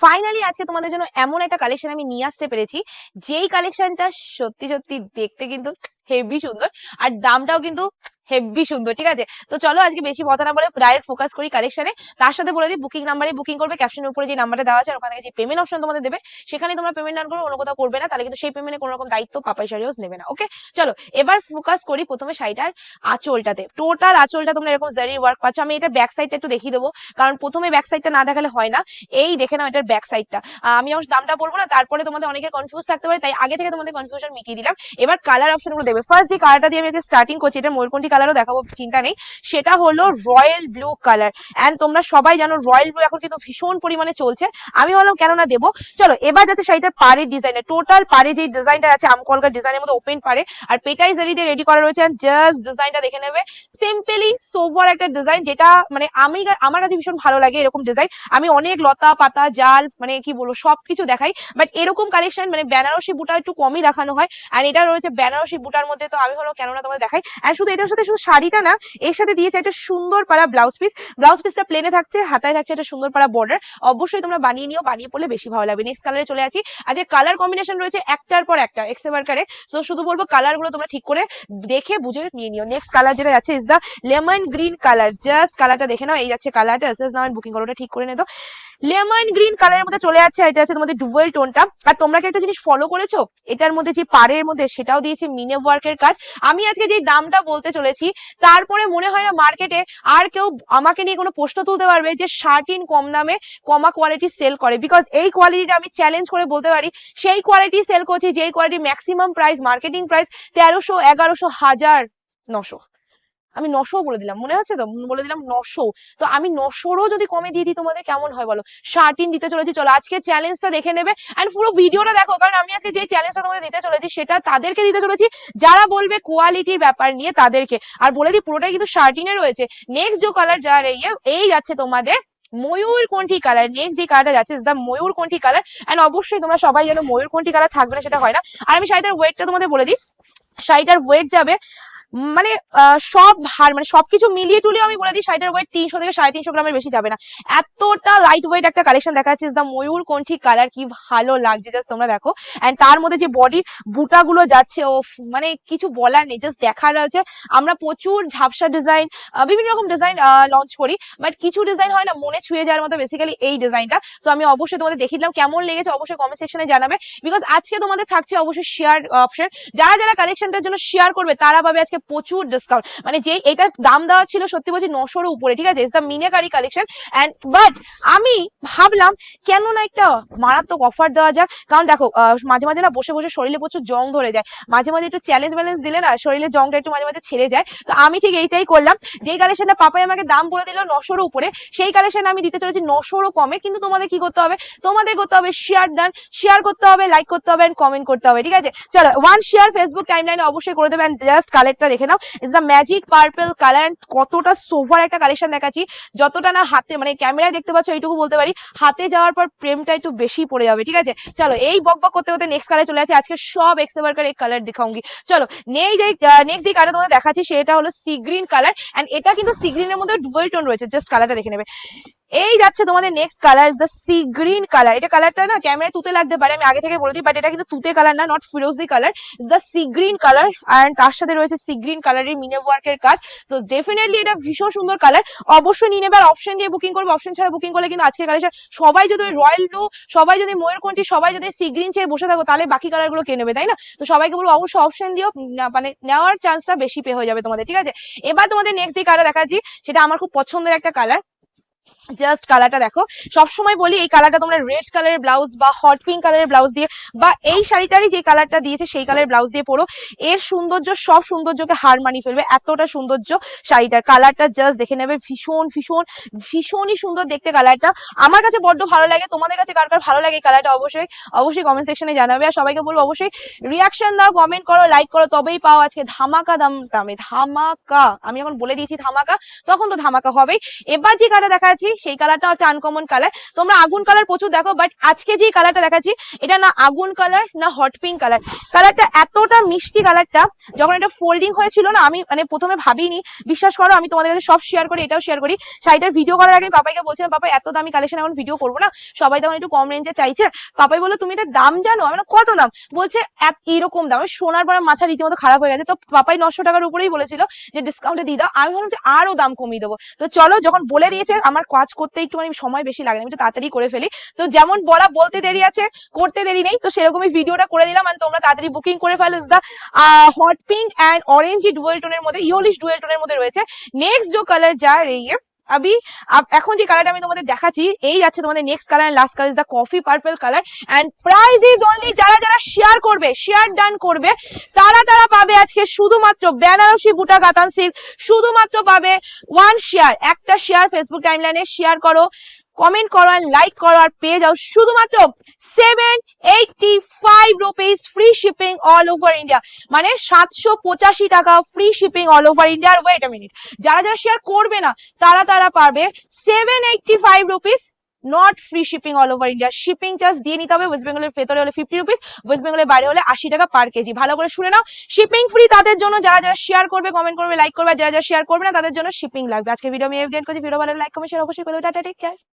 Finally আজকে তোমাদের জন্য এমন একটা কালেকশন আমি নিয়ে আসতে পেরেছি। যেই কালেকশনটা সত্যি সত্যি দেখতে কিন্তু হেভি সুন্দর, আর দামটাও কিন্তু হেভি সুন্দর, ঠিক আছে? তো চলো আজকে বেশি কথা না বলে ডাইরেক্ট ফোকাস করি কালেকশনে তার সাথে বলে দিই বুকিং নাম্বারে বুকিং করবে ক্যাপশনের উপরে যে নাম্বারটা দেওয়া আছে ওখানে যে পেমেন্ট অপশন তোমাদের দেবে, সেখানে তোমরা পেমেন্ট না করবে অন্য কোথাও করবে না, তাহলে কিন্তু সেই পেমেন্টে কোনো রকম দায়িত্ব পাপাই শাড়িও নেবে না ওকে চলো, এবার ফোকাস করি প্রথমে শাড়িটার আঁচলটাতে। টোটাল আঁচলটা তোমরা এরকম জারি ওয়ার্ক পাচ্ছ, আমি এটা ব্যাক সাইডটা একটু দেখিয়ে দেবো, কারণ প্রথমে ব্যাক সাইডটা না দেখালে হয় না। এই দেখে নাও এটার ব্যাক সাইডটা আমি অবশ্য দামটা বলব না, তারপরে তোমাদের অনেকে কনফিউজ থাকতে পারে, তাই আগে থেকে তোমাদের কনফিউশন মিটিয়ে দিলাম। এবার কালার অপশনগুলো দেবে। ফার্স্ট যে কালারটা দিয়ে আমি স্টার্টিং করছি, এটা ময়ূরকণ্ঠী কালারও দেখাবো, চিন্তা নেই। সেটা হলো রয়্যাল ব্লু কালার এন্ড তোমরা সবাই জানো রয়্যাল ব্লু এখন কিন্তু ভীষণ পরিমাণে চলছে। আমি ভাবলাম কেন না দেবো? চলো, এবার যাচ্ছে শাড়িটার পাড়ের ডিজাইনে টোটাল পাড়ে যে ডিজাইনটা আছে, আমকলকার ডিজাইনের মধ্যে ওপেন পারে আর পেটাই জারি দিয়ে রেডি করা রয়েছে। জাস্ট ডিজাইনটা দেখে নেবে। সিম্পলি সোভার একটা ডিজাইন যেটা মানে আমি আমার কাছে ভীষণ ভালো লাগে এরকম ডিজাইন আমি অনেক লতা পাতা, জাল মানে কি বলব, সবকিছু দেখাই। বাট এরকম কালেকশন মানে বেনারসি বুটা একটু কমই দেখানো হয়। আর এটা রয়েছে বেনারসি বুটার মধ্যে। তো আমি হলো কেন না তোমাদের দেখাই। আর শুধু এটার সাথে শুধু শাড়িটা না, এর সাথে দিয়েছে একটা সুন্দর পাড়া ব্লাউজ পিস ব্লাউজ পিসটা প্লেনে থাকছে, হাতায় থাকছে একটা সুন্দর পাড়া বর্ডার অবশ্যই তোমরা বানিয়ে নিও, বানিয়ে পড়লে বেশি ভালো লাগবে। নেক্সট কালারে চলে আছি। আজকে কালার কম্বিনেশন রয়েছে একটার পর একটা এক্সেবার কারে সো শুধু বলব কালারগুলো তোমরা ঠিক করে দেখে বুঝে নিয়ে নিও। নেক্সট কালার যেটা যাচ্ছে is the lemon green colour just কালারটা দেখে নাও, এই যাচ্ছে কালারটা এসএস নাও বুকিং করো ওটা ঠিক করে নিতো লেমন গ্রিন কালারের মধ্যে চলে যাচ্ছে এটা আছে তোমাদের ডুয়েল টোনটা আর তোমরা কি একটা জিনিস ফলো করেছ? এটার মধ্যে যে পাড়ের মধ্যে, সেটাও দিয়েছে মিনে ওয়ার্কের কাজ। আমি আজকে যে দামটা বলতে চলেছি, তারপরে মনে হয় না মার্কেটে আর কেউ আমাকে নিয়ে কোনো প্রশ্ন তুলতে পারবে যে শার্টিন কম দামে, কমা কোয়ালিটি সেল করে। বিকজ এই কোয়ালিটিটা আমি চ্যালেঞ্জ করে বলতে পারি, সেই কোয়ালিটি সেল করছি, যেই quality maximum price marketing price তেরোশো এগারোশো হাজার নশো। আমি নশো বলে দিলাম, মনে হচ্ছে তো? বলে দিলাম নশো তো আমি নশোরও যদি কমে দিয়ে দিই, তোমাদের কেমন হয় বলো? শার্টিন দিতে চলেছি, চলো আজকে চ্যালেঞ্জটা দেখে নেবে। অ্যান্ড পুরো ভিডিওটা দেখো, কারণ আমি আজকে যে চ্যালেঞ্জটা তোমাদের দিতে চলেছি, সেটা তাদেরকে দিতে চলেছি, যারা বলবে কোয়ালিটির ব্যাপার নিয়ে তাদেরকে। আর বলে দিই, পুরোটাই কিন্তু শার্টিনে রয়েছে। নেক্সট যে কালার যার, এই এই যাচ্ছে তোমাদের ময়ূর কোনটি কালার নেক্সট যে কালারটা যাচ্ছে দা ময়ূর কোনটি কালার অ্যান্ড অবশ্যই তোমরা সবাই যেন ময়ূর কোনটি কালার থাকবে না সেটা হয় না। আর আমি শাড়িটার ওয়েটটা তোমাদের বলে দিই। শাড়িটার ওয়েট যাবে মানে সব হার মানে সবকিছু মিলিয়ে টুলিয়ে আমি বলে দিই শাড়িটার ওয়েট তিনশো থেকে সাড়ে তিনশো গ্রামের বেশি যাবে না। এতটা লাইট ওয়েট একটা কালেকশন দেখা যাচ্ছে দা ময়ূর কোনটি কালার কি ভালো লাগছে জাস্ট তোমরা দেখো। এন্ড তার মধ্যে যে বডির বুটাগুলো যাচ্ছে ও মানে কিছু বলার নেই জাস্ট দেখার রয়েছে আমরা প্রচুর ঝাপসা ডিজাইন বিভিন্ন রকম ডিজাইন লঞ্চ করি। বাট কিছু ডিজাইন হয় না, মনে ছুঁয়ে যাওয়ার মতো বেসিক্যালি এই ডিজাইনটা সো আমি অবশ্যই তোমাদের দেখিয়ে দিলাম, কেমন লেগেছে অবশ্যই কমেন্ট সেকশনে জানাবে। বিকজ আজকে তোমাদের থাকছে অবশ্যই শেয়ার অপশন যারা যারা কালেকশনটার জন্য শেয়ার করবে, তারা পাবে আজকে প্রচুর ডিসকাউন্ট মানে যে এটার দাম দেওয়া ছিল সত্যি বলছি নশোর উপরে, ঠিক আছে? Is the Meenakari collection and but আমি ভাবলাম কেন না একটা মারাত্মক অফার দেওয়া যাক। কারণ দেখো মাঝে মাঝে না বসে বসে শরীরে প্রচুর জং ধরে যায়। মাঝে মাঝে একটু চ্যালেঞ্জ ব্যালেন্স দিলে না শরীরে জংটা একটু মাঝে মাঝে ছেড়ে যায়। তো আমি ঠিক এইটাই করলাম। যেই কালেকশনটা পাপাই আমাকে দাম বলে দিল নশোর উপরে, সেই কালেকশন আমি দিতে চলেছি নশোরও কমে। কিন্তু তোমাদের কি করতে হবে? তোমাদের করতে হবে শেয়ার ডান শেয়ার করতে হবে লাইক করতে হবে অ্যান্ড কমেন্ট করতে হবে, ঠিক আছে? চলো ওয়ান শেয়ার ফেসবুক টাইম টাইমলাইনে অবশ্যই করে দেবেন জাস্ট কালেক্টটা দেখে নাও। Is the magic purple colour কতটা সোভার একটা কালেকশন দেখাচ্ছি। যতটা না হাতে মানে ক্যামেরায় দেখতে পাচ্ছ, এইটুকু বলতে পারি। হাতে যাওয়ার পর প্রেমটা একটু বেশি পড়ে যাবে, ঠিক আছে? চলো, এই বক বক করতে করতে নেক্সট কালার চলে আছে আজকে সব এক্সেবার কার এই কালার দেখাউঙ্গি চলো, নেই যে নেক্সট যে কালার তোমাদের দেখাচ্ছি, সেটা হলো সি গ্রিন কালার এন্ড এটা কিন্তু সি গ্রিনের মধ্যে ডুয়েল টোন রয়েছে। জাস্ট কালারটা দেখে নেবে। এই যাচ্ছে তোমাদের next colour is the sea green colour এটা কালারটা না ক্যামেরায় তুতে লাগতে পারে, আমি আগে থেকে বলে দিই বাট এটা কিন্তু তুতে কালার না not ফিরোজি colour is the sea green colour and তার সাথে রয়েছে সি গ্রিন কালারের মিনে ওয়ার্কের কাজ. সো ডেফিনেটলি এটা ভীষণ সুন্দর কালার অবশ্যই নিয়ে নেবে আর অপশন দিয়ে বুকিং করব। অপশন ছাড়া বুকিং করলে কিন্তু আজকের কালেকশন সবাই যদি রয়্যাল ব্লু সবাই যদি ময়ূরকণ্ঠী সবাই যদি সি গ্রিন চেয়ে বসে থাকো, তাহলে বাকি কালারগুলো কিনে নেবে, তাই না? তো সবাইকে বলব অবশ্যই অপশন দিও মানে নেওয়ার চান্সটা বেশি পে হয়ে যাবে তোমাদের, ঠিক আছে? এবার তোমাদের নেক্সট যে কালার দেখাচ্ছি, সেটা আমার খুব পছন্দের একটা কালার জাস্ট কালারটা দেখো। সবসময় বলি এই কালারটা তোমরা রেড কালারের ব্লাউজ বা হট পিঙ্ক কালারের ব্লাউজ দিয়ে বা এই শাড়িটারই যে কালারটা দিয়েছে সেই কালারের ব্লাউজ দিয়ে পরো। এর সৌন্দর্য, সব সৌন্দর্যকে হার মানিয়ে ফেলবে। এতটা সৌন্দর্য শাড়িটার। কালারটা জাস্ট দেখে নেবে। ভীষণ ভীষণ, ভীষণই সুন্দর দেখতে কালারটা আমার কাছে বড্ড ভালো লাগে। তোমাদের কাছে কার কার ভালো লাগে এই কালারটা অবশ্যই অবশ্যই কমেন্ট সেকশনে জানাবে। আর সবাইকে বলব অবশ্যই রিয়াকশন দাও কমেন্ট করো লাইক করো। তবেই পাও আজকে ধামাকা দাম দামে। ধামাকা। আমি এখন বলে দিয়েছি ধামাকা। তখন তো ধামাকা হবেই। এবার যে কালারটা দেখাচ্ছি সেই কালারটাও একটা আনকমন কালার তোমরা আগুন কালার প্রচুর দেখো বাট আজকে যে কালারটা দেখাচ্ছি, এটা না আগুন কালার না হট পিঙ্ক কালার কালারটা এতটা মিষ্টি কালারটা যখন এটা ফোল্ডিং হয়েছিল না, আমি মানে প্রথমে ভাবিনি। বিশ্বাস করো, আমি তোমাদের কাছে সব শেয়ার করি, এটাও শেয়ার করি। শাড়িটার ভিডিও করার আগে পাপাইকে বলছিলাম পাপা এত দামি কালেকশন এখন ভিডিও করব না। সবাই তখন একটু কম রেঞ্জে চাইছে। পাপাই বলল, তুমি এটা দাম জানো? আমি কত দাম? বলছে এত- এইরকম দাম। শোনার পরে মাথা রীতিমতো খারাপ হয়ে গেছে। তো পাপাই নশো টাকার উপরেই বলেছিল যে ডিসকাউন্টে দিয়ে দাও। আমি ভাবলাম যে, আরও দাম কমিয়ে দেবো। তো চলো, যখন বলে দিয়েছে, আমার কাজ কাজ করতে একটুখানি সময় বেশি লাগে আমি একটু তাড়াতাড়ি করে ফেলি। তো যেমন বলা বলতে দেরি আছে, করতে দেরি নেই, তো সেরকমই ভিডিওটা করে দিলাম মানে তোমরা তাড়াতাড়ি বুকিং করে ফেলো। The hot pink and orange dual টোনের মধ্যে ইয়োলিশ ডুয়েল টোনের মধ্যে রয়েছে। নেক্সট যে কালার যা, রে ইয়ে, আবি এখন যে কালারটা আমি তোমাদের দেখাচ্ছি, এই যাচ্ছে তোমাদের next colour last colour is the coffee purple colour and prize is only যারা যারা শেয়ার করবে শেয়ার ডান করবে, তারা তারা পাবে আজকে শুধুমাত্র বেনারসি বুটা গাতান সিল্ক শুধুমাত্র পাবে ওয়ান শেয়ার একটা শেয়ার ফেসবুক টাইমলাইনে শেয়ার করো। কমেন্ট করো আর লাইক করো আর পেয়ে যাও শুধুমাত্র seven eighty five rupees free shipping all over India মানে সাতশো পঁচাশি টাকা free shipping all over India আর ওয়েট মিনিট যারা যারা শেয়ার করবে না, তারা তারা পারবে seven eighty five rupees not free shipping all over India shipping charge দিয়ে নিতে হবে ওয়েস্ট বেঙ্গলের ভেতরে হলে ফিফটি রুপিস ওয়েস্ট বেঙ্গলের বাইরে হলে আশি টাকা পার কেজি। ভালো করে শুনে নাও শিপিং ফ্রি তাদের জন্য যারা যারা শেয়ার করবে কমেন্ট করবে লাইক করবে যারা যারা শেয়ার করবে না, তাদের জন্য শিপিং লাগবে। আজকে ভিডিও আমি এফ করছি। ভিডিও ভালো লাইক কমেন্ট শেয়ার অবশ্যই করে টাটা টেক কেয়ার